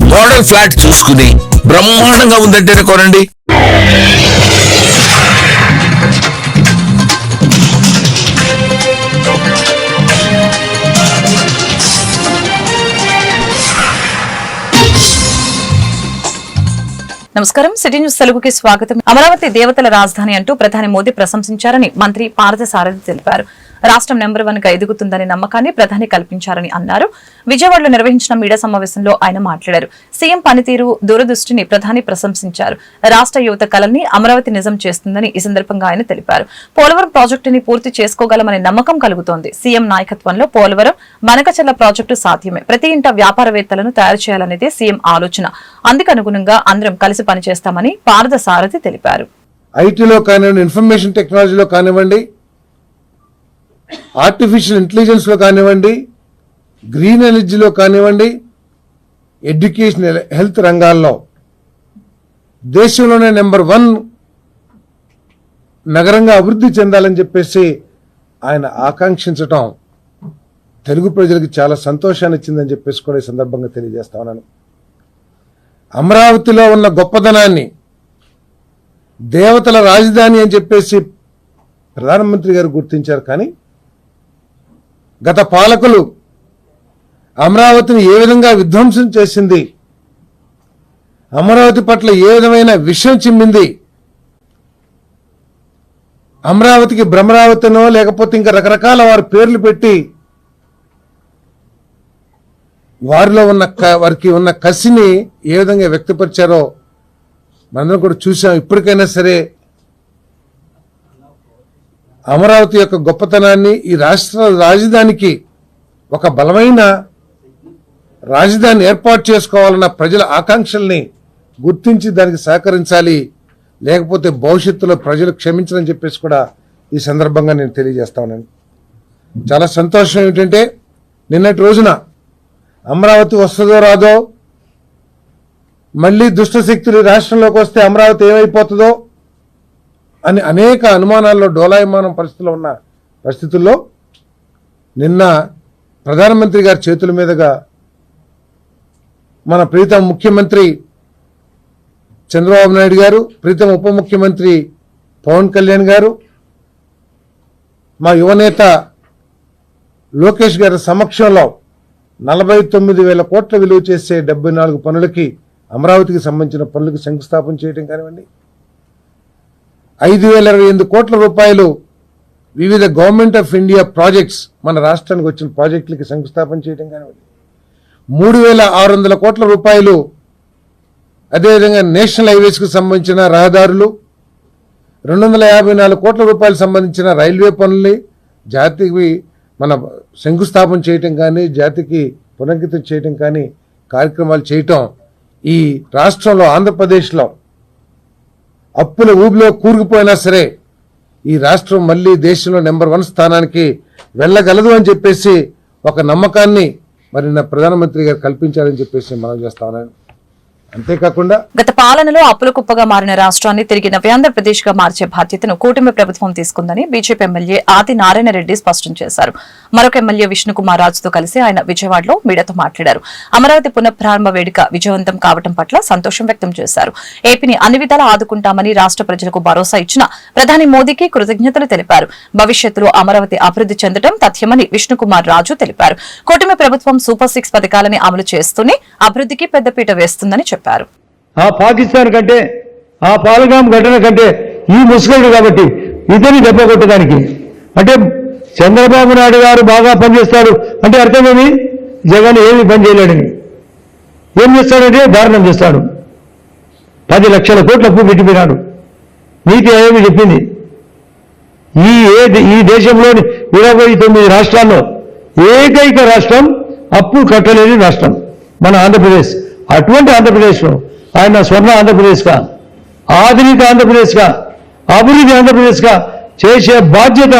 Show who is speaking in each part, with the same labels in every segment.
Speaker 1: Model flat చూసుకుని బ్రహ్మాండంగా ఉందంటేనే కొనండి.
Speaker 2: నమస్కారం. సిటీ న్యూస్ తెలుగుకి స్వాగతం. అమరావతి దేవతల రాజధాని అంటూ ప్రధాని మోదీ ప్రశంసించారని మంత్రి పార్థసారథి తెలిపారు. రాష్ట్రం నెంబర్ వన్గా ఎదుగుతుందనే నమ్మకాన్ని ప్రధాని కల్పించారని అన్నారు. విజయవాడలో నిర్వహించిన మీడియా సమావేశంలో ఆయన మాట్లాడారు. సీఎం పనితీరు దూరదృష్టిని ప్రధాని ప్రశంసించారు. రాష్ట్ర యువత కళల్ని అమరావతి నిజం చేస్తుందని ఈ సందర్భంగా ఆయన తెలిపారు. పోలవరం ప్రాజెక్టుని పూర్తి చేసుకోగలమనే నమ్మకం కలుగుతోంది. సీఎం నాయకత్వంలో పోలవరం మనకచర్ల ప్రాజెక్టు సాధ్యమే. ప్రతి ఇంట వ్యాపారవేత్తలను తయారు చేయాలనేదే సీఎం ఆలోచన. అందుకనుగుణంగా అందరం కలిసి పనిచేస్తామని పార్థసారథి తెలిపారు.
Speaker 3: ఐటీలో కానివ్వండి ఇన్ఫర్మేషన్ టెక్నాలజీలో కానివ్వండి ఆర్టిఫిషియల్ ఇంటెలిజెన్స్లో కానివ్వండి గ్రీన్ ఎనర్జీలో కానివ్వండి ఎడ్యుకేషన్ హెల్త్ రంగాల్లో. దేశంలోనే నెంబర్ వన్ నగరంగా అభివృద్ధి చెందాలని చెప్పేసి ఆయన ఆకాంక్షించటం తెలుగు ప్రజలకు చాలా సంతోషాన్ని ఇచ్చిందని చెప్పేసి కూడా ఈ సందర్భంగా తెలియజేస్తా ఉన్నాను. అమరావతిలో ఉన్న గొప్పదనాన్ని దేవతల రాజధాని అని చెప్పేసి ప్రధానమంత్రి గారు గుర్తించారు కానీ గత పాలకులు అమరావతిని ఏ విధంగా విధ్వంసం చేసింది? అమరావతి పట్ల ఏ విధమైన విషయం చిమ్మింది? అమరావతికి భ్రమరావతినో లేకపోతే ఇంకా రకరకాల వారి పేర్లు పెట్టి వారిలో ఉన్న క- వారికి ఉన్న కసిని ఏ విధంగా వ్యక్తపరిచారో మనందరం కూడా చూసాం ఇప్పటికైనా సరే అమరావతి యొక్క గొప్పతనాన్ని ఈ రాష్ట్ర రాజధానికి ఒక బలమైన రాజధాని ఏర్పాటు చేసుకోవాలన్న ప్రజల ఆకాంక్షల్ని గుర్తించి దానికి సహకరించాలి. లేకపోతే భవిష్యత్తులో ప్రజలు క్షమించరని చెప్పేసి కూడా ఈ సందర్భంగా నేను తెలియజేస్తా ఉన్నాను. చాలా సంతోషం ఏమిటంటే నిన్నటి రోజున అమరావతి వస్తుందో రాదో మళ్ళీ దుష్ట శక్తులు రాష్ట్రంలోకి వస్తే అమరావతి ఏమైపోతుందో అని అనేక అనుమానాల్లో డోలాయమానం పరిస్థితిలో ఉన్న పరిస్థితుల్లో నిన్న ప్రధానమంత్రి గారి చేతుల మీదుగా మన ప్రీతం ముఖ్యమంత్రి చంద్రబాబు నాయుడు గారు ప్రీతం ఉప ముఖ్యమంత్రి పవన్ కళ్యాణ్ గారు మా యువనేత లోకేష్ గారి సమక్షంలో నలభై తొమ్మిది వేల కోట్ల విలువ చేసే డెబ్బై నాలుగు పనులకి అమరావతికి సంబంధించిన పనులకు శంకుస్థాపన చేయడం కానివ్వండి ఐదు వేల ఇరవై ఎనిమిది కోట్ల రూపాయలు వివిధ గవర్నమెంట్ ఆఫ్ ఇండియా ప్రాజెక్ట్స్ మన రాష్ట్రానికి వచ్చిన ప్రాజెక్టులకి శంకుస్థాపన చేయడం కానివ్వండి. మూడు వేల ఆరు వందల కోట్ల రూపాయలు అదేవిధంగా నేషనల్ హైవేస్కి సంబంధించిన రహదారులు రెండు వందల యాభై నాలుగు కోట్ల రూపాయలు సంబంధించిన రైల్వే పనుల్ని జాతికి మన శంకుస్థాపన చేయటం కానీ జాతికి పునరంకితం చేయటం కానీ కార్యక్రమాలు చేయటం ఈ రాష్ట్రంలో ఆంధ్రప్రదేశ్లో అప్పుల ఊబిలో కూరుకుపోయినా సరే ఈ రాష్ట్రం మళ్ళీ దేశంలో నెంబర్ వన్ స్థానానికి వెళ్ళగలదు అని చెప్పేసి ఒక నమ్మకాన్ని మరి నా ప్రధానమంత్రి గారు కల్పించారని చెప్పేసి మనం చేస్తా ఉన్నాను. అంతేకాకుండా
Speaker 2: గత పాలనలో అప్పుల కుప్పగా మారిన రాష్ట్రాన్ని తిరిగి నవ్యాంధ్రప్రదేశ్గా మార్చే బాధ్యతను కూటమి ప్రభుత్వం తీసుకుందని బీజేపీ ఎమ్మెల్యే ఆది నారాయణ రెడ్డి స్పష్టం చేశారు. మరొక ఎమ్మెల్యే విష్ణుకుమార్ రాజుతో కలిసి ఆయన విజయవాడలో మీడియాతో మాట్లాడారు. అమరావతి పునఃప్రారంభ వేడుక విజయవంతం కావడం పట్ల సంతోషం వ్యక్తం చేశారు. ఏపీని అన్ని విధాలా ఆదుకుంటామని రాష్ట్ర ప్రజలకు భరోసా ఇచ్చిన ప్రధాని మోదీకి కృతజ్ఞతలు తెలిపారు. భవిష్యత్తులో అమరావతి అభివృద్ధి చెందడం తథ్యమని విష్ణుకుమార్ రాజు తెలిపారు. కూటమి ప్రభుత్వం సూపర్ సిక్స్ పథకాలని అమలు చేస్తూనే అభివృద్ధికి పెద్దపీట వేస్తుందని చెప్పారు.
Speaker 4: ఆ పాకిస్తాన్ కంటే ఆ పాలగాం ఘటన కంటే ఈ ముసుగుడు కాబట్టి ఇతని దెబ్బ కొట్టడానికి. అంటే చంద్రబాబు నాయుడు గారు బాగా పనిచేస్తారు అంటే అర్థమేమి జగన్ ఏమి పని చేయలేడని ఏం చేస్తాడంటే దారుణం చేస్తాడు. పది లక్షల కోట్ల అప్పు పెట్టిపోయినాడు నీతి ఆయోగ్ చెప్పింది. ఈ ఏ ఈ దేశంలోని ఇరవై తొమ్మిది రాష్ట్రాల్లో ఏకైక రాష్ట్రం అప్పు కట్టలేని రాష్ట్రం. మన ఆంధ్రప్రదేశ్. అటువంటి ఆంధ్రప్రదేశ్లో ఆయన స్వర్ణ ఆంధ్రప్రదేశ్గా ఆధునిక ఆంధ్రప్రదేశ్గా అభివృద్ధి ఆంధ్రప్రదేశ్గా చేసే బాధ్యత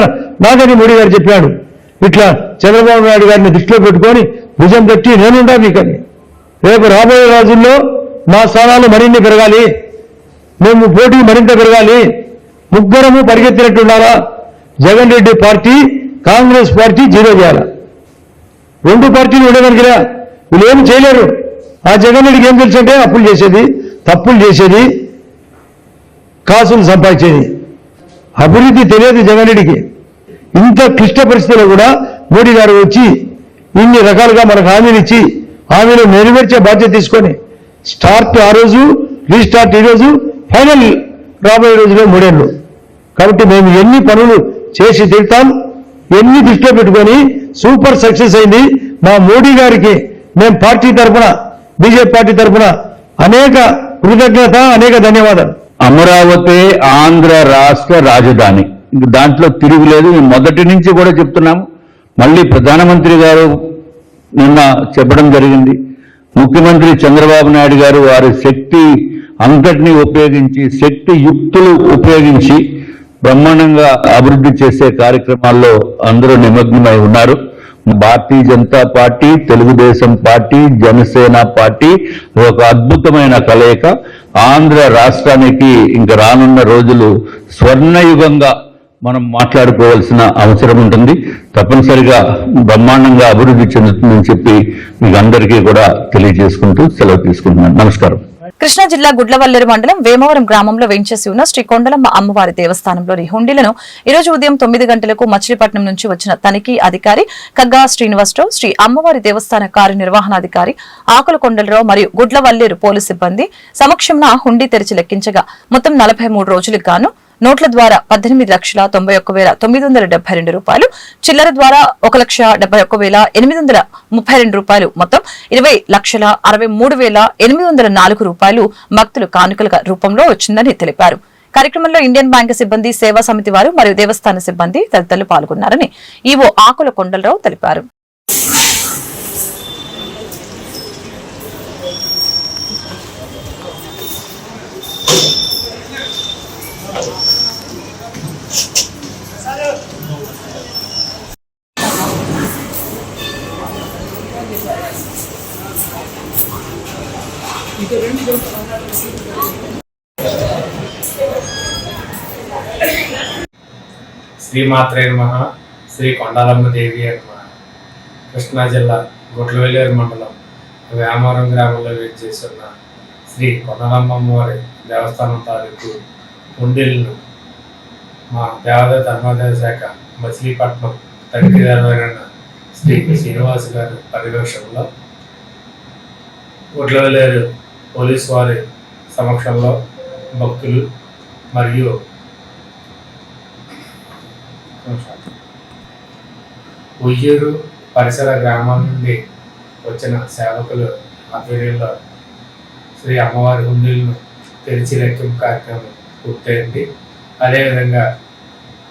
Speaker 4: నాదని మోడీ గారు చెప్పాడు ఇట్లా చంద్రబాబు నాయుడు గారిని దృష్టిలో పెట్టుకొని భుజం పెట్టి నేనుండా మీకని. రేపు రాబోయే రోజుల్లో మా స్థానాలు మరిన్ని పెరగాలి. మేము పోటీ మరింత పెరగాలి. ముగ్గురము పరిగెత్తినట్టున్నారా? Jagan Reddy party Congress party zero చేయాల? రెండు పార్టీలు ఉండగలిగిరా వీళ్ళు ఏమి చేయలేరు. ఆ జగన్ రెడ్డికి ఏం తెలుసు అంటే అప్పులు చేసేది తప్పులు చేసేది కాసులు సంపాదించేది. అభివృద్ధి తెలియదు జగన్ రెడ్డికి ఇంత క్లిష్ట పరిస్థితుల్లో కూడా మోడీ గారు వచ్చి ఇన్ని రకాలుగా మనకు హామీలు ఇచ్చి హామీలు నెరవేర్చే బాధ్యత తీసుకొని స్టార్ట్ ఆ రోజు రీస్టార్ట్ ఈ రోజు ఫైనల్ రాబోయే రోజులో మూడేళ్ళు. కాబట్టి మేము ఎన్ని పనులు చేసి తింటాం ఎన్ని దృష్టిలో పెట్టుకొని సూపర్ సక్సెస్ అయింది మా మోడీ గారికి మేము పార్టీ తరఫున బీజేపీ పార్టీ తరఫున అనేక కృతజ్ఞత అనేక ధన్యవాదాలు.
Speaker 5: అమరావతి ఆంధ్ర రాష్ట్ర రాజధాని. ఇంక దాంట్లో తిరుగులేదు మేము మొదటి నుంచి కూడా చెప్తున్నాము. మళ్ళీ ప్రధానమంత్రి గారు నిన్న చెప్పడం జరిగింది. ముఖ్యమంత్రి చంద్రబాబు నాయుడు గారు వారి శక్తి అంతటినీ ఉపయోగించి శక్తి యుక్తులు ఉపయోగించి బ్రహ్మాండంగా అభివృద్ధి చేసే కార్యక్రమాల్లో అందరూ నిమగ్నమై ఉన్నారు. Bharatiya Janata party Telugu Desam party Janasena party ఒక అద్భుతమైన కలయిక. ఆంధ్ర రాష్ట్రానికి ఇంక రానున్న రోజులు స్వర్ణయుగంగా మనం మాట్లాడుకోవాల్సిన అవసరం ఉంటుంది. తప్పనిసరిగా బ్రహ్మాండంగా అభివృద్ధి చెందుతుందని చెప్పి మీకు అందరికీ కూడా తెలియజేసుకుంటూ సెలవు తీసుకుంటున్నాను. నమస్కారం.
Speaker 2: కృష్ణా జిల్లా గుడ్లవల్లేరు మండలం వేమవరం గ్రామంలో వేయించేసి ఉన్న శ్రీ కొండలమ్మ అమ్మవారి దేవస్థానంలోని హుండీలను ఈ రోజు ఉదయం తొమ్మిది గంటలకు మచిలీపట్నం నుంచి వచ్చిన తనిఖీ అధికారి కగ్గా శ్రీనివాసరావు శ్రీ అమ్మవారి దేవస్థాన కార్యనిర్వహణాధికారి ఆకుల కొండలరావు మరియు గుడ్లవల్లేరు పోలీసు సిబ్బంది సమక్షంలో హుండీ తెరిచి లెక్కించగా మొత్తం నలభై మూడు రోజులకు గాను నోట్ల ద్వారా పద్దెనిమిది లక్షల తొంభై ఒక్క వేల తొమ్మిది వందల డెబ్బై రెండు రూపాయలు చిల్లర ద్వారా ఒక లక్ష డెబ్బై ఒక్క వేల ఎనిమిది వందల ముప్పై రెండు రూపాయలు మొత్తం ఇరవై లక్షల అరవై మూడు వేల ఎనిమిది వందల నాలుగు రూపాయలు భక్తులు కానుకల రూపంలో వచ్చిందని తెలిపారు. కార్యక్రమంలో ఇండియన్ బ్యాంక్ సిబ్బంది సేవా సమితి వారు మరియు దేవస్థాన సిబ్బంది తదితరులు పాల్గొన్నారని ఈవో ఆకుల కొండలరావు తెలిపారు.
Speaker 6: శ్రీమాత్రే నమ. శ్రీ కొండాలమ్మ దేవి నమ కృష్ణా జిల్లా గుట్లవెల్లేరు మండలం వ్యామారం గ్రామంలో వేచి చేస్తున్న శ్రీ కొండలమ్మ అమ్మవారి దేవస్థానం తాలూకు ఉండిల్ను మా దేవాదాయ ధర్మాదాయ శాఖ మచిలీపట్నం తనిఖీదారులైన శ్రీ శ్రీనివాస్ గారి పర్యవేక్షణలో గుట్లవెల్లేరు పోలీస్ వారి సమక్షంలో భక్తులు మరియు ఉయ్యూరు పరిసర గ్రామాల నుండి వచ్చిన సేవకులు ఆధ్వర్యంలో శ్రీ అమ్మవారి హుండీలను తెరిచి లెక్కింపు కార్యక్రమం పూర్తయింది. అదేవిధంగా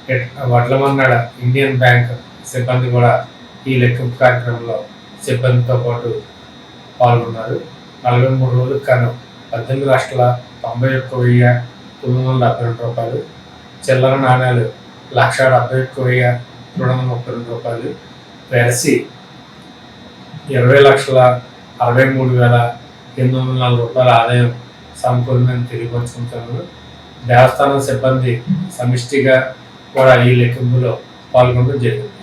Speaker 6: ఎట్- వడ్లమన్నడ ఇండియన్ బ్యాంక్ సిబ్బంది కూడా ఈ లెక్కింపు కార్యక్రమంలో సిబ్బందితో పాటు పాల్గొన్నారు. నలభై మూడు రోజులకు కాను. పద్దెనిమిది లక్షల తొంభై ఒక్క వెయ్యి తొమ్మిది వందల డెబ్బై రెండు రూపాయలు. చిల్లర నాణ్యాలు లక్ష డెబ్బై ఒక్క వెయ్యి రెండు వందల ముప్పై రెండు రూపాయలు. వెరసి ఇరవై లక్షల అరవై మూడు వేల ఎనిమిది వందల నాలుగు రూపాయల ఆదాయం సమకూరిందని తెలియపరుచుకుంటున్నారు దేవస్థానం సిబ్బంది సమిష్టిగా కూడా ఈ లెక్కింపులో పాల్గొనడం జరిగింది.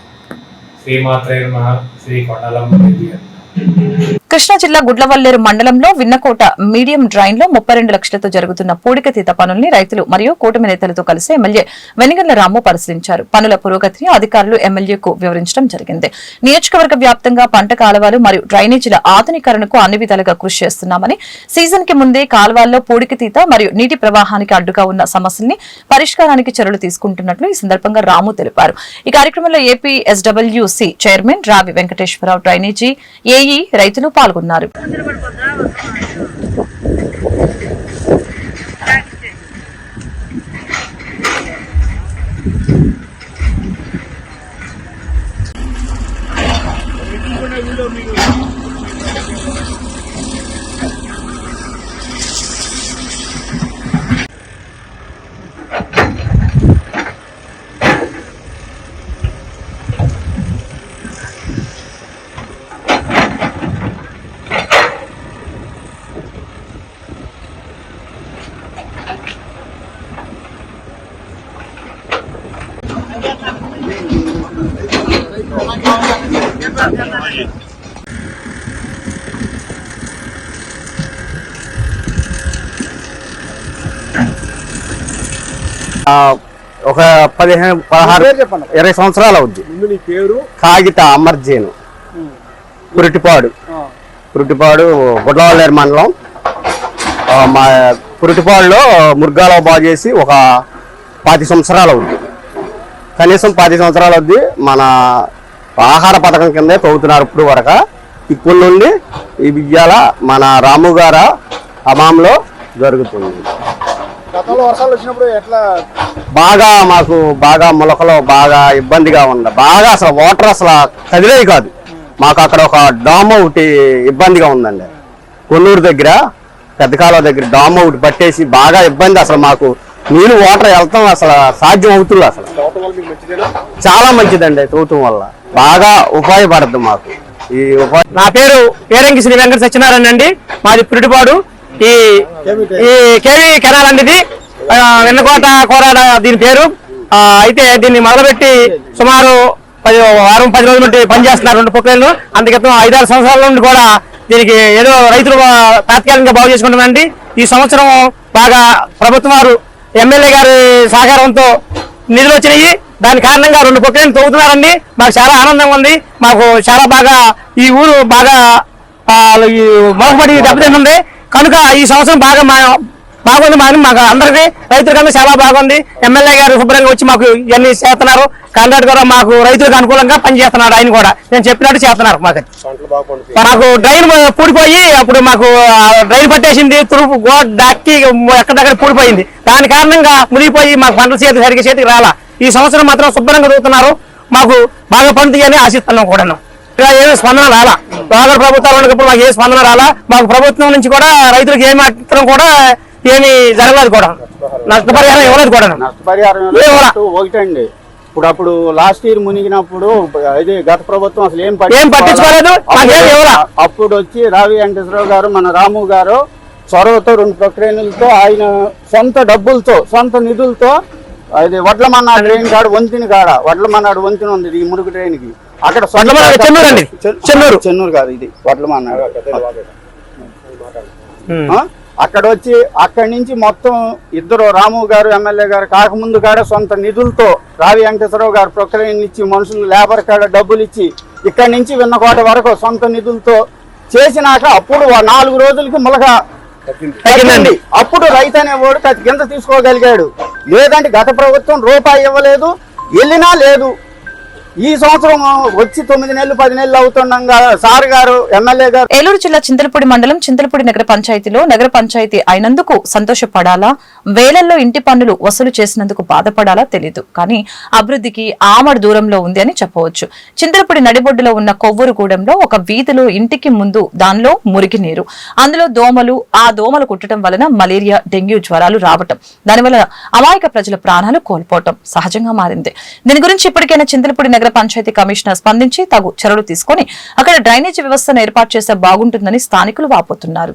Speaker 6: శ్రీమాత్రేయ మహా శ్రీ కొండలమ్మ దేవి
Speaker 2: కృష్ణా జిల్లా గుడ్లవల్లేరు మండలంలో విన్నకోట మీడియం డ్రైన్లో ముప్పై రెండు లక్షలతో జరుగుతున్న పూడికతీత పనుల్ని రైతులు మరియు కూటమి నేతలతో కలిసి ఎమ్మెల్యే వెనిగళ్ళ రాము పరిశీలించారు. పనుల పురోగతిని అధికారులు ఎమ్మెల్యేకు వివరించడం జరిగింది. నియోజకవర్గ వ్యాప్తంగా పంట కాలువలు మరియు డ్రైనేజీల ఆధునీకరణకు అన్ని విధాలుగా కృషి చేస్తున్నామని సీజన్కి ముందే కాలువల్లో పూడికతీత మరియు నీటి ప్రవాహానికి అడ్డుగా ఉన్న సమస్యల్ని పరిష్కారానికి చర్యలు తీసుకుంటున్నట్లు ఈ సందర్భంగా రాము తెలిపారు. ఈ కార్యక్రమంలో ఏపీ ఎస్డబ్ల్యూసీ చైర్మన్ రావి వెంకటేశ్వరరావు డ్రైనేజీ ఏఈ రైతులు పాల్గొన్నారు పాల్గొన్నారు.
Speaker 7: ఒక పదిహేను పదహారు ఇరవై సంవత్సరాలు అవుద్ది. కాగిత అమర్జీను. పురిటిపాడు పురిటిపాడు గుడ్లవాళ్ళేరు మండలం. మా పురిటిపాడులో ముర్గాలో బాగు చేసి ఒక పాతి సంవత్సరాలు అవుద్ది. కనీసం పది సంవత్సరాలు అవుద్ది మన ఆహార పథకం కిందే తవ్వుతున్నారు ఇప్పుడు వరకు. ఇప్పుడు నుండి ఈ విద్యాల మన రాము గార అమాంలో జరుగుతుంది.
Speaker 8: గతంలో వర్షాలు వచ్చినప్పుడు ఎట్లా
Speaker 7: బాగా మాకు బాగా మొలకలో బాగా ఇబ్బందిగా ఉంది బాగా అసలు వాటర్ అసలు కదిలేవి కాదు. మాకు అక్కడ ఒక డామ్ ఒకటి ఇబ్బందిగా ఉందండి. కొన్నూరు దగ్గర పెద్దకాల దగ్గర డామ్ ఒకటి పట్టేసి బాగా ఇబ్బంది అసలు మాకు. నీళ్ళు వాటర్ వెళ్తాం అసలు సాధ్యం అవుతుంది అసలు. చాలా మంచిదండి తోటం వల్ల. బాగా ఉపయోగపడుతుంది మాకు. ఈ ఉపా
Speaker 9: నా పేరు పేరంకి శ్రీ వెంకట సత్యనారాయణ అండి. మాది పురిటిపాడు. ఈ ఈ కేవీ కెనాల్ అండి ఇది. వెన్నకోట కోరాడ దీని పేరు. అయితే దీన్ని మొదలుపెట్టి సుమారు పది వారం పది రోజుల నుండి పనిచేస్తున్నారు రెండు పొక్కలు అందుకే ఐదారు సంవత్సరాల నుండి కూడా దీనికి ఏదో రైతులు తాత్కాలికంగా బాగు చేసుకుంటున్నారండి. ఈ సంవత్సరం బాగా ప్రభుత్వం వారు ఎమ్మెల్యే గారి సహకారంతో నిధులు వచ్చినాయి. దాని కారణంగా రెండు పొక్కలను తవ్వుతున్నారండి. మాకు చాలా ఆనందంగా ఉంది. మాకు చాలా బాగా ఈ ఊరు బాగా ఆ, మొలకబడి దెబ్బతింటుంది. కనుక ఈ సంవత్సరం బాగా మా బాగుంది మా మాకు అందరికీ రైతులకన్నా చాలా బాగుంది. ఎమ్మెల్యే గారు శుభ్రంగా వచ్చి మాకు ఇవన్నీ చేస్తున్నారు. కాంట్రాక్ట్ కూడా మాకు రైతులకు అనుకూలంగా పనిచేస్తున్నాడు ఆయన కూడా. నేను చెప్పినట్టు చేస్తున్నారు మాకు. మాకు డ్రైన్ పూడిపోయి అప్పుడు మాకు డ్రైన్ పట్టేసింది తురుపు గోడ డక్కి ఎక్కడెక్కడ పూడిపోయింది. దాని కారణంగా మునిగిపోయి మాకు పంటల చేతి సరిగ్గా చేతికి రాలా. ఈ సంవత్సరం మాత్రం శుభ్రంగా చదువుతున్నారు. మాకు బాగా పండుతాయని ఆశిస్తున్నాం కూడాను. ఇలా ఏమీ స్పందన రాలా. ప్రభుత్వాలు ఉన్నప్పుడు మాకు ఏ స్పందన రాలా. మాకు ప్రభుత్వం నుంచి కూడా రైతులకు ఏమి మాత్రం కూడా ఏమి జరగలేదు కూడా నష్టపరిహారం ఇవ్వలేదు కూడా
Speaker 8: నష్టపరిహారం? ఒకటండి ఇప్పుడు అప్పుడు లాస్ట్ ఇయర్ మునిగినప్పుడు ఇది గత ప్రభుత్వం అసలు ఏం
Speaker 9: ఏం పట్టించుకోలేదు?
Speaker 8: అప్పుడు వచ్చి రావి వెంకటేశ్వరరావు గారు మన రాము గారు చొరవతో రెండు ప్రక్రియలతో ఆయన సొంత డబ్బులతో సొంత నిధులతో అది వడ్లమన్నాడు డ్రైన్ కాడ వంతిని కాడ వడ్లమన్నాడు వంతిని ఉంది ఈ మురుగు డ్రైన్కి అక్కడ
Speaker 9: చెన్నూరు చెన్నూరు.
Speaker 8: కాదు ఇది వడ్లమన్నాడు ఆ? అక్కడ వచ్చి అక్కడి నుంచి మొత్తం ఇద్దరు రాము గారు ఎమ్మెల్యే గారు కాకముందు కాడ సొంత నిధులతో రావి వెంకటేశ్వరరావు గారు ప్రొక్లైన్ ఇచ్చి మనుషులు లేబర్ కాడ డబ్బులు ఇచ్చి ఇక్కడి నుంచి విన్నకోట వరకు సొంత నిధులతో చేసినాక అప్పుడు నాలుగు రోజులకి ములగ తగ్గిందండి అప్పుడు రైతు అనేవాడు కింద తీసుకోగలిగాడు. లేదంటే గత ప్రభుత్వం రూపాయి ఇవ్వలేదు వెళ్ళినా లేదు. ఈ సంవత్సరం వచ్చి తొమ్మిది నెలలు పది నెలలు అవుతుండగా సార్ గారు ఎమ్మెల్యే గారు.
Speaker 2: ఏలూరు జిల్లా చింతలపూడి మండలం చింతలపూడి నగర పంచాయతీలో నగర పంచాయతీ అయినందుకు సంతోషపడాలా? వేలల్లో ఇంటి పన్నులు వసూలు చేసినందుకు బాధపడాలా తెలియదు కానీ అభివృద్ధికి ఆమడు దూరంలో ఉంది అని చెప్పవచ్చు. చింతలపూడి నడిబొడ్డులో ఉన్న కొవ్వూరుగూడెంలో ఒక వీధిలో ఇంటికి ముందు దానిలో మురికి నీరు. అందులో దోమలు ఆ దోమలు కుట్టడం వలన మలేరియా డెంగ్యూ జ్వరాలు రావటం. దానివల్ల అమాయక ప్రజల ప్రాణాలు కోల్పోవటం సహజంగా మారింది. దీని గురించి ఇప్పటికైనా చింతలపూడి నగర పంచాయతీ కమిషనర్ స్పందించి తగు చర్యలు తీసుకొని అక్కడ డ్రైనేజీ వ్యవస్థను ఏర్పాటు చేస్తే బాగుంటుందని స్థానికులు వాపోతున్నారు.